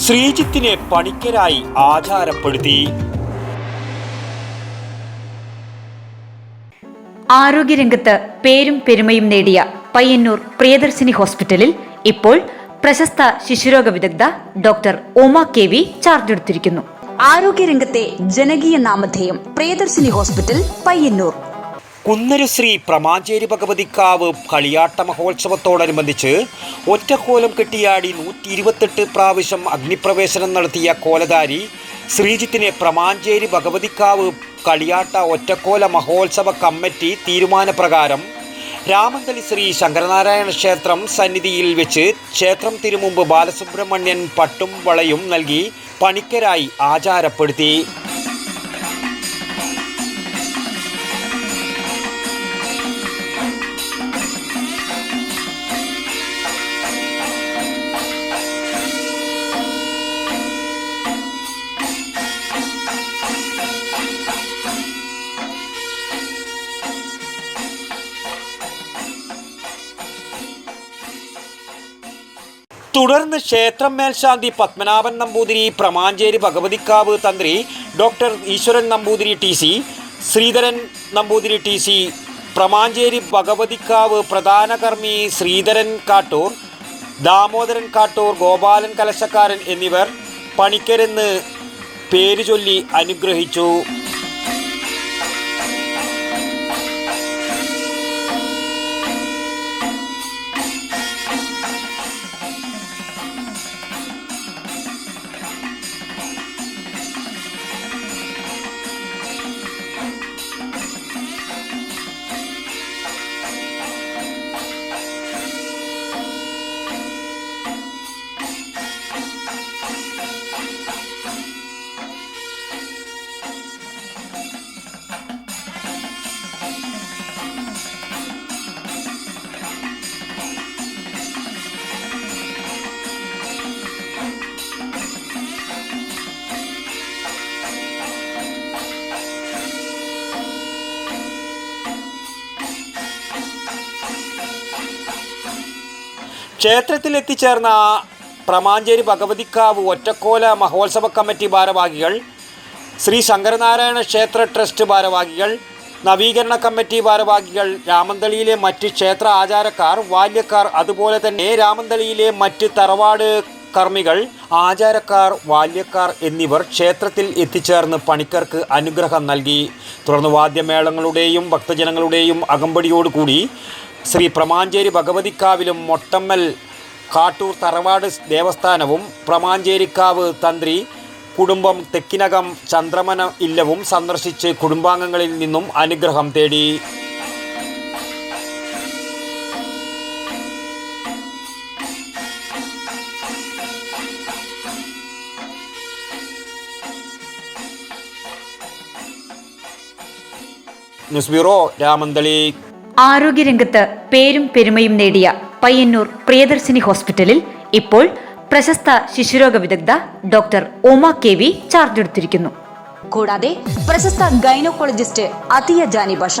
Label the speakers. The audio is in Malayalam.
Speaker 1: ശ്രീജിത്തിനെ പണിക്കരായി ആചാരപ്പെടുത്തി.
Speaker 2: ആരോഗ്യരംഗത്ത് പേരും പെരുമയും നേടിയ പയ്യന്നൂർ പ്രിയദർശിനി ഹോസ്പിറ്റലിൽ ഇപ്പോൾ പ്രശസ്ത ശിശുരോഗ വിദഗ്ധ doctor Uma K V charge എടുത്തിരിക്കുന്നു ആരോഗ്യരംഗത്തെ ജനകീയ നാമധേയം പ്രിയദർശിനി ഹോസ്പിറ്റൽ പയ്യന്നൂർ.
Speaker 1: കുന്നരുശ്രീ പ്രമാഞ്ചേരി ഭഗവതിക്കാവ് കളിയാട്ട മഹോത്സവത്തോടനുബന്ധിച്ച് ഒറ്റക്കോലം കെട്ടിയാടി നൂറ്റി ഇരുപത്തെട്ട് പ്രാവശ്യം അഗ്നിപ്രവേശനം നടത്തിയ കോലധാരി ശ്രീജിത്തിനെ പ്രമാഞ്ചേരി ഭഗവതിക്കാവ് കളിയാട്ട ഒറ്റക്കോല മഹോത്സവ കമ്മിറ്റി തീരുമാനപ്രകാരം രാമന്തളി ശ്രീ ശങ്കരനാരായണ ക്ഷേത്രം സന്നിധിയിൽ വെച്ച് ക്ഷേത്രം തിരുമുമ്പ് ബാലസുബ്രഹ്മണ്യൻ പട്ടും വളയും നൽകി പണിക്കരായി ആചാരപ്പെടുത്തി. തുടർന്ന് ക്ഷേത്രം മേൽശാന്തി പത്മനാഭൻ നമ്പൂതിരി പ്രമാഞ്ചേരി ഭഗവതിക്കാവ് തന്ത്രി doctor Eswaran Namboothiri T C Sreedharan Namboothiri T C Pramancheri Bhagavathikavu പ്രധാന കർമ്മി ശ്രീധരൻ കാട്ടൂർ ദാമോദരൻ കാട്ടൂർ ഗോപാലൻ കലശക്കാരൻ എന്നിവർ പണിക്കരെന്ന് പേര് ചൊല്ലി അനുഗ്രഹിച്ചു. ക്ഷേത്രത്തിൽ എത്തിച്ചേർന്ന പ്രമാഞ്ചേരി ഭഗവതിക്കാവ് ഒറ്റക്കോല മഹോത്സവ കമ്മിറ്റി ഭാരവാഹികൾ ശ്രീ ശങ്കരനാരായണ ക്ഷേത്ര ട്രസ്റ്റ് ഭാരവാഹികൾ നവീകരണ കമ്മിറ്റി ഭാരവാഹികൾ രാമന്തളിയിലെ മറ്റ് ക്ഷേത്ര ആചാരക്കാർ ബാല്യക്കാർ അതുപോലെ തന്നെ രാമന്തളിയിലെ മറ്റ് തറവാട് കർമ്മികൾ ആചാരക്കാർ ബാല്യക്കാർ എന്നിവർ ക്ഷേത്രത്തിൽ എത്തിച്ചേർന്ന് പണിക്കർക്ക് അനുഗ്രഹം നൽകി. തുടർന്ന് വാദ്യമേളങ്ങളുടെയും ഭക്തജനങ്ങളുടെയും അകമ്പടിയോടുകൂടി ശ്രീ പ്രമാഞ്ചേരി ഭഗവതിക്കാവിലും മൊട്ടമ്മൽ കാട്ടൂർ തറവാട് ദേവസ്ഥാനവും പ്രമാഞ്ചേരിക്കാവ് തന്ത്രി കുടുംബം തെക്കിനകം ചന്ദ്രമന ഇല്ലവും സന്ദർശിച്ച് കുടുംബാംഗങ്ങളിൽ നിന്നും അനുഗ്രഹം തേടി. News bureau Ramanthali.
Speaker 2: ആരോഗ്യരംഗത്ത് പേരും പെരുമയും നേടിയ പയ്യന്നൂർ പ്രിയദർശിനി ഹോസ്പിറ്റലിൽ ഇപ്പോൾ പ്രശസ്ത ശിശുരോഗ വിദഗ്ധ doctor Uma K V charge എടുത്തിരിക്കുന്നു. കൂടാതെ പ്രശസ്ത ഗൈനക്കോളജിസ്റ്റ് അതിയ ജാനി ബഷ